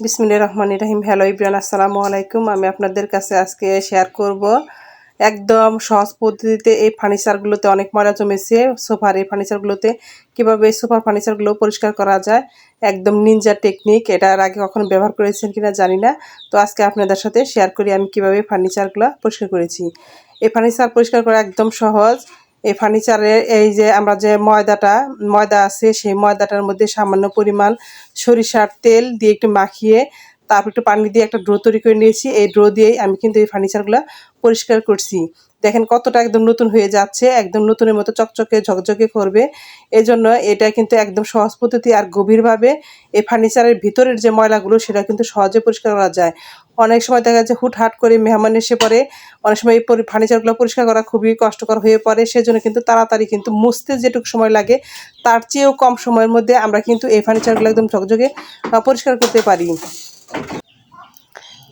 বিসমিল্লা রহমান রাহিম। Hello Ibran আসসালামু আলাইকুম। আমি আপনাদের কাছে আজকে শেয়ার করব একদম সহজ পদ্ধতিতে এই ফার্নিচারগুলোতে অনেক ময়লা জমেছে। সোফার এই ফার্নিচারগুলোতে কীভাবে এই সোফার ফার্নিচারগুলো পরিষ্কার করা যায়, একদম নিনজা টেকনিক এটার আগে কখনো ব্যবহার করেছেন কিনা জানি না। তো আজকে আপনাদের সাথে শেয়ার করি আমি কীভাবে ফার্নিচারগুলো পরিষ্কার করেছি। এই ফার্নিচার পরিষ্কার করা একদম সহজ। এই ফার্নিচারের এই যে আমরা যে ময়দাটা, ময়দা আছে, সেই ময়দাটার মধ্যে সামান্য পরিমাণ সরিষার তেল দিয়ে একটু মাখিয়ে তারপর একটু পানি দিয়ে একটা ড্রো তৈরি করে নিয়েছি। এই ড্রো দিয়েই আমি কিন্তু এই ফার্নিচারগুলো পরিষ্কার করছি। দেখেন কতটা একদম নতুন হয়ে যাচ্ছে, একদম নতুনের মতো চকচকে, ঝকঝকে করবে। এজন্য এটা কিন্তু একদম সহজ পদ্ধতি আর গভীরভাবে এই ফার্নিচারের ভিতরের যে ময়লাগুলো, সেটা কিন্তু সহজে পরিষ্কার করা যায়। অনেক সময় দেখা যাচ্ছে হুটহাট করে মেহমান এসে পড়ে। অনেক সময় এই ফার্নিচারগুলো পরিষ্কার করা খুবই কষ্টকর হয়ে পড়ে। সেজন্য কিন্তু তাড়াতাড়ি কিন্তু মুছতে যেটুকু সময় লাগে, তার চেয়েও কম সময়ের মধ্যে আমরা কিন্তু এই ফার্নিচারগুলো একদম ঝকঝকে পরিষ্কার করতে পারি।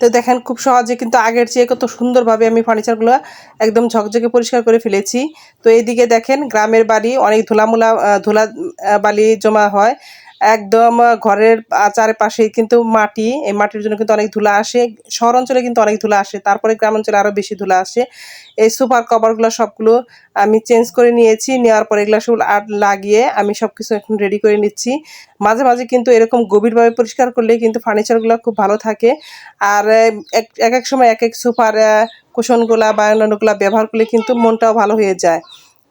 তো দেখেন খুব সহজে কিন্তু আগের চেয়ে কত সুন্দরভাবে আমি ফার্নিচারগুলো একদম ঝকঝকে পরিষ্কার করে ফেলেছি। তো এইদিকে দেখেন গ্রামের বাড়ি, অনেক ধুলামুলা ধুলা বালি জমা হয়। একদম ঘরের চারপাশে কিন্তু মাটি। এই মাটির জন্য কিন্তু অনেক ধুলা আসে। শহর অঞ্চলে কিন্তু অনেক ধুলা আসে। তারপরে গ্রাম অঞ্চলে আরও বেশি ধুলা আসে। এই সুপার কভারগুলো সবগুলো আমি চেঞ্জ করে নিয়েছি। নেওয়ার পরে এগুলো সব আর লাগিয়ে আমি সব কিছু এখন রেডি করে নিচ্ছি। মাঝে মাঝে কিন্তু এরকম গভীরভাবে পরিষ্কার করলে কিন্তু ফার্নিচারগুলো খুব ভালো থাকে। আর এক এক সময় এক এক সুপার কুশনগুলা বা অন্যান্যগুলা ব্যবহার করলে কিন্তু মনটাও ভালো হয়ে যায়।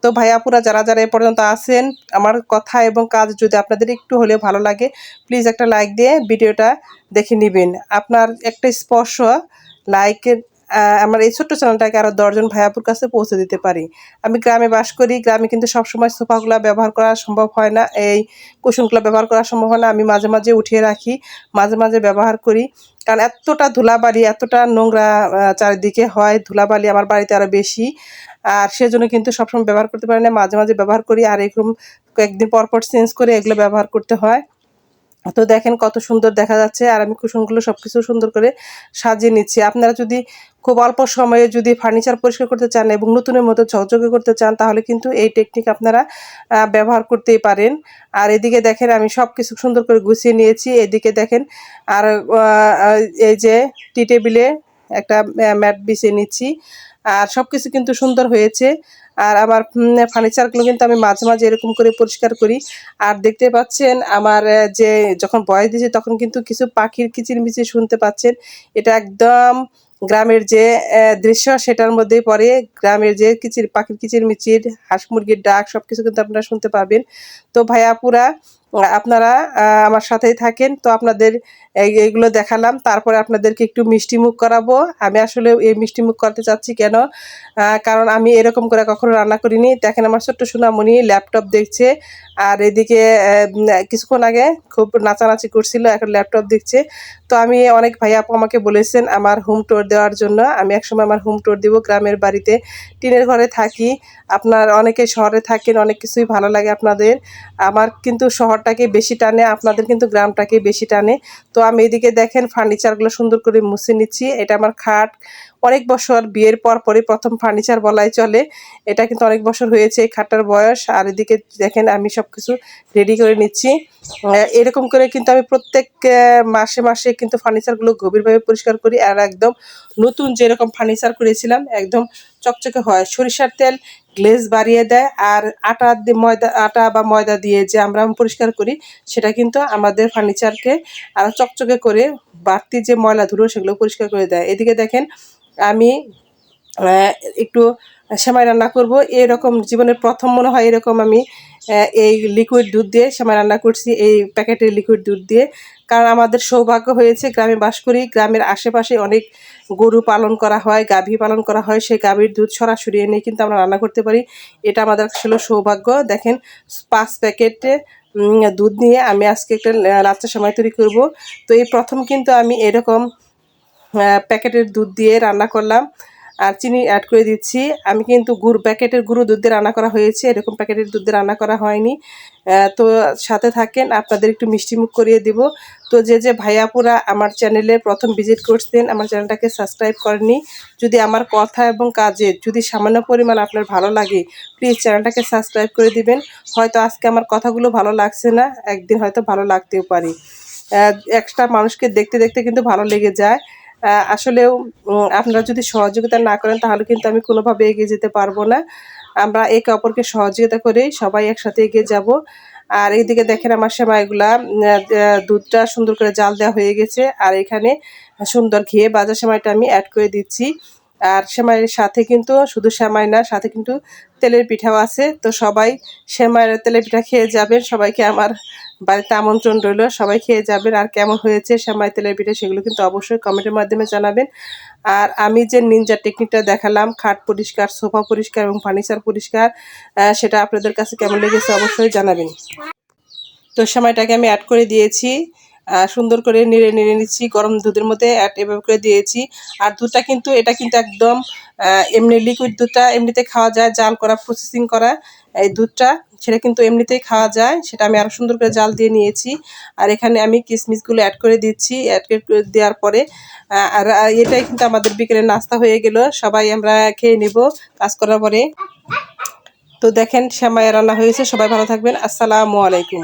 তো ভাইয়াপুরা যারা যারা এ পর্যন্ত আছেন, আমার কথা এবং কাজ যদি আপনাদের একটু হলেও ভালো লাগে প্লিজ একটা লাইক দিয়ে ভিডিওটা দেখে নেবেন। আপনার একটা স্পর্শ লাইকের আমার এই ছোট্ট চ্যানেলটাকে আরও দশজন ভাইয়াপুর কাছে পৌঁছে দিতে পারি। আমি গ্রামে বাস করি, গ্রামে কিন্তু সবসময় সোফাগুলো ব্যবহার করা সম্ভব হয় না, এই কুশনগুলো ব্যবহার করা সম্ভব হয় না, আমি মাঝে মাঝে উঠিয়ে রাখি, মাঝে মাঝে ব্যবহার করি। কারণ এতটা ধুলাবালি, এতটা নোংরা চারিদিকে হয়, ধুলাবালি আমার বাড়িতে আরও বেশি। আর সেজন্য কিন্তু সবসময় ব্যবহার করতে পারি না। মাঝে মাঝে ব্যবহার করি আর এরকম কয়েকদিন পর পর চেঞ্জ করে এগুলো ব্যবহার করতে হয়। তো দেখেন কত সুন্দর দেখা যাচ্ছে আর আমি কুসুমগুলো সব কিছু সুন্দর করে সাজিয়ে নিচ্ছি। আপনারা যদি খুব অল্প সময়ে যদি ফার্নিচার পরিষ্কার করতে চান এবং নতুনের মতো ঝকঝকে করতে চান, তাহলে কিন্তু এই টেকনিক আপনারা ব্যবহার করতেই পারেন। আর এদিকে দেখেন আমি সব কিছু সুন্দর করে গুছিয়ে নিয়েছি। এদিকে দেখেন আর এই যে টি টেবিলে একটা ম্যাট বিছিয়ে নিচ্ছি। আর সব কিছু কিন্তু সুন্দর হয়েছে। আর আমার ফার্নিচারগুলো কিন্তু আমি মাঝে মাঝে এরকম করে পরিষ্কার করি। আর দেখতে পাচ্ছেন আমার যে যখন বয়স দিয়েছে তখন কিন্তু কিছু পাখির কিচিরমিচির শুনতে পাচ্ছেন। এটা একদম গ্রামের যে দৃশ্য সেটার মধ্যেই পড়ে। গ্রামের যে কিচির, পাখির কিচির মিচির হাঁস মুরগির ডাক সব কিছু কিন্তু আপনারা শুনতে পাবেন তো ভাইয়াপুরা আপনারা আমার সাথেই থাকেন। তো আপনাদের এইগুলো দেখালাম। তারপরে আপনাদেরকে একটু মিষ্টি মুখ করাবো। আমি আসলে এই মিষ্টি মুখ করতে চাচ্ছি কেন? কারণ আমি এরকম করে কখনো রান্না করিনি। দেখেন আমার ছোট্ট সোনামণি ল্যাপটপ দেখছে। আর এদিকে কিছুক্ষণ আগে খুব নাচানাচি করছিল, এখন ল্যাপটপ দেখছে। তো আমি অনেক ভাই আপু আমাকে বলেছেন আমার হোম টোর দেওয়ার জন্য। আমি একসময় আমার হোম টোর দিব গ্রামের বাড়িতে। টিনের ঘরে থাকি। আপনার অনেকে শহরে থাকেন, অনেক কিছুই ভালো লাগে আপনাদের। আমার কিন্তু শহরটাকে বেশি টানে, আপনাদের কিন্তু গ্রামটাকে বেশি টানে। তো আমি এদিকে দেখেন ফার্নিচারগুলো সুন্দর করে মুছে নিচ্ছি। এটা আমার খাট। অনেক বছর বিয়ের পর পরে প্রথম ফার্নিচার বলাই চলে। এটা কিন্তু অনেক বছর হয়েছে এই খাটটার বয়স। আর এদিকে দেখেন আমি সব কিছু রেডি করে নিচ্ছি। এরকম করে কিন্তু আমি প্রত্যেক মাসে মাসে কিন্তু ফার্নিচারগুলো গভীরভাবে পরিষ্কার করি। আর একদম নতুন যেরকম ফার্নিচার করেছিলাম, একদম চকচকে হয়। সরিষার তেল গ্লেজ বাড়িয়ে দেয় আর আটা দিয়ে ময়দা, আটা বা ময়দা দিয়ে যে আমরা পরিষ্কার করি, সেটা কিন্তু আমাদের ফার্নিচারকে আরও চকচকে করে বাড়তি যে ময়লা ধুলো, সেগুলো পরিষ্কার করে দেয়। এদিকে দেখেন, আমি একটু সেমাই রান্না করব। এরকম জীবনের প্রথম মনে হয় এরকম আমি এই লিকুইড দুধ দিয়ে সেমাই রান্না করছি, এই প্যাকেটের লিকুইড দুধ দিয়ে। কারণ আমাদের সৌভাগ্য হয়েছে গ্রামে বাস করি। গ্রামের আশেপাশে অনেক গরু পালন করা হয়, গাভী পালন করা হয়। সেই গাভীর দুধ সরাসরি এনে কিন্তু আমরা রান্না করতে পারি। এটা আমাদের আসলে সৌভাগ্য। দেখেন, পাঁচ প্যাকেটে দুধ নিয়ে আমি আজকে একটা লাচ্চা সময় তৈরি করব। তো এই প্রথম কিন্তু আমি এরকম প্যাকেটের দুধ দিয়ে রান্না করলাম। আর চিনি অ্যাড করে দিচ্ছি। আমি কিন্তু গুড়, প্যাকেটের গুঁড়ো দুধ দিয়ে রান্না করা হয়েছে। এরকম প্যাকেটের দুধ দিয়ে রান্না করা হয়নি। তো সাথে থাকেন, আপনাদের একটু মিষ্টি মুখ করিয়ে দিব। তো যে যে ভাইয়াপুরা আমার চ্যানেলে প্রথম ভিজিট করছেন, আমার চ্যানেলটাকে সাবস্ক্রাইব করেনি যদি আমার কথা এবং কাজে যদি সামান্য পরিমাণ আপনার ভালো লাগে প্লিজ চ্যানেলটাকে সাবস্ক্রাইব করে দিবেন। হয়তো আজকে আমার কথাগুলো ভালো লাগছে না, একদিন হয়তো ভালো লাগতেও পারে। একটা মানুষকে দেখতে দেখতে কিন্তু ভালো লেগে যায়। আসলেও আপনারা যদি সহযোগিতা না করেন, তাহলে কিন্তু আমি কোনোভাবে এগিয়ে যেতে পারব না। আমরা একে অপরকে সহযোগিতা করেই সবাই একসাথে এগিয়ে যাব। আর এইদিকে দেখেন আমার সেমাইগুলা দুধটা সুন্দর করে জাল দেওয়া হয়ে গেছে। আর এখানে সুন্দর ঘিয়ে বাজার সেমাইটা আমি অ্যাড করে দিচ্ছি। আর সেমাইয়ের সাথে কিন্তু, শুধু সেমাই না, সাথে কিন্তু তেলের পিঠাও আছে। তো সবাই সেমাইয়ের তেলের পিঠা খেয়ে যাবেন। সবাইকে আমার বাড়িতে আমন্ত্রণ রইল। সবাই খেয়ে যাবেন আর কেমন হয়েছে সেমাই তেলের পিঠা সেগুলো কিন্তু অবশ্যই কমেন্টের মাধ্যমে জানাবেন। আর আমি যে নিনজা টেকনিকটা দেখালাম, খাট পরিষ্কার, সোফা পরিষ্কার এবং ফার্নিচার পরিষ্কার সেটা আপনাদের কাছে কেমন লেগেছে অবশ্যই জানাবেন। তো সময়টাকে আমি অ্যাড করে দিয়েছি। সুন্দর করে নেড়ে নেড়ে নিচ্ছি, গরম দুধের মধ্যে এভাবে করে দিয়েছি। আর দুধটা কিন্তু, এটা কিন্তু একদম এমনি লিকুইড দুধটা এমনিতে খাওয়া যায়, জাল করা প্রসেসিং করা, এই দুধটা, সেটা কিন্তু এমনিতেই খাওয়া যায়, সেটা আমি আরও সুন্দর করে জাল দিয়ে নিয়েছি। আর এখানে আমি কিশমিশগুলো অ্যাড করে দিচ্ছি অ্যাড করে দেওয়ার পরে আর এটাই কিন্তু আমাদের বিকেলের নাস্তা হয়ে গেল, সবাই আমরা খেয়ে নেব, কাজ করার পরে। তো দেখেন শ্যামাই রান্না হয়েছে, সবাই ভালো থাকবেন, আসসালামু আলাইকুম।